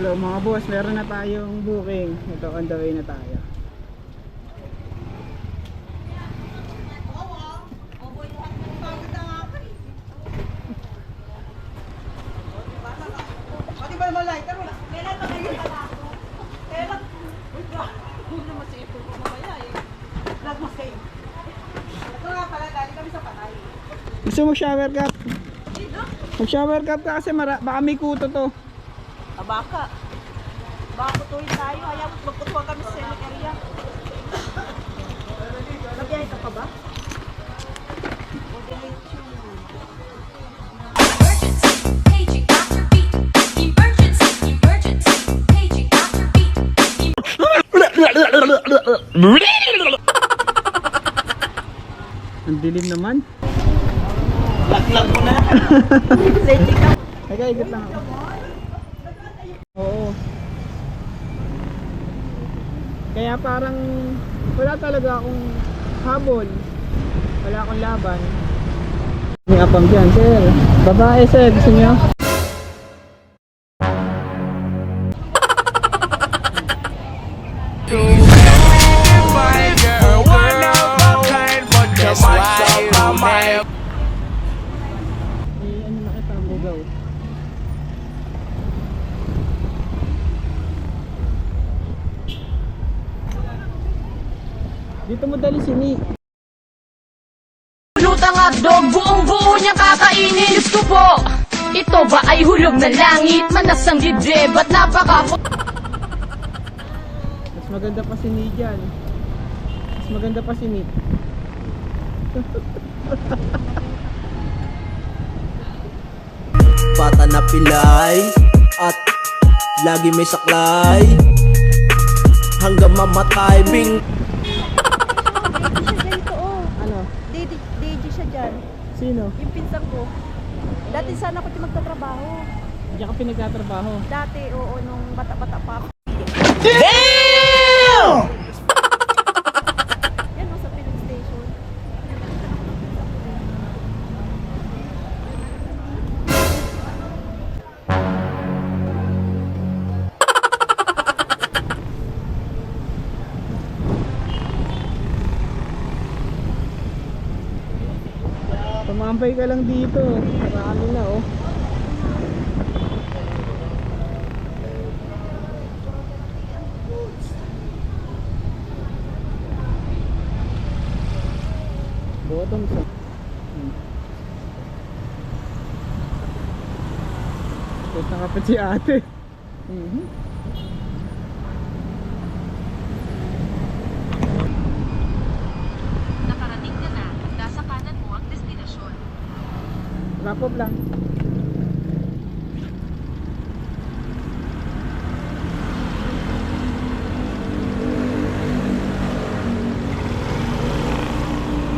Hello mga boss, meron na tayong booking. Ito, on the way na tayo. Eh. Gusto mo shower cap? Mag shower cap ka kasi mara baka may kuto to. Baka. Baka kutuin tayo. Ayaw, magkutuwa kami sa scenic area. Nabiyay ka pa ba? Ang dilim naman. Laglag mo na. Ikot lang ako. Oo. Kaya parang wala talaga akong habol. Wala akong laban. May apam dyan, sir. Babae, sir. Gusto niyo? Eh, ano na kita, bugaw. Dito mo dali si Ni. Lutang hotdog, buong buo niya kakainin Diyos ko po Ito ba ay hulog na langit? Manas ang dibdib at napaka Mas maganda pa si Ni dyan. Mas maganda pa si Ni. Bata na pilay At lagi may saklay Hanggang mamatay Bing Ganito oh. Ano? DJ, DJ siya dyan. Sino? Yung pinsan ko. Dati sana ako magtatrabaho. Diyan ka pinagtatrabaho. Dati, oo, nung bata-bata pa ako. Tumambay ka lang dito. Marami na oh. Bottom sa. Hmm. Ito nakapit si ate. Mhm. Nakarating ka na at nasa kanan mo ang destinasyon. Wrap up lang.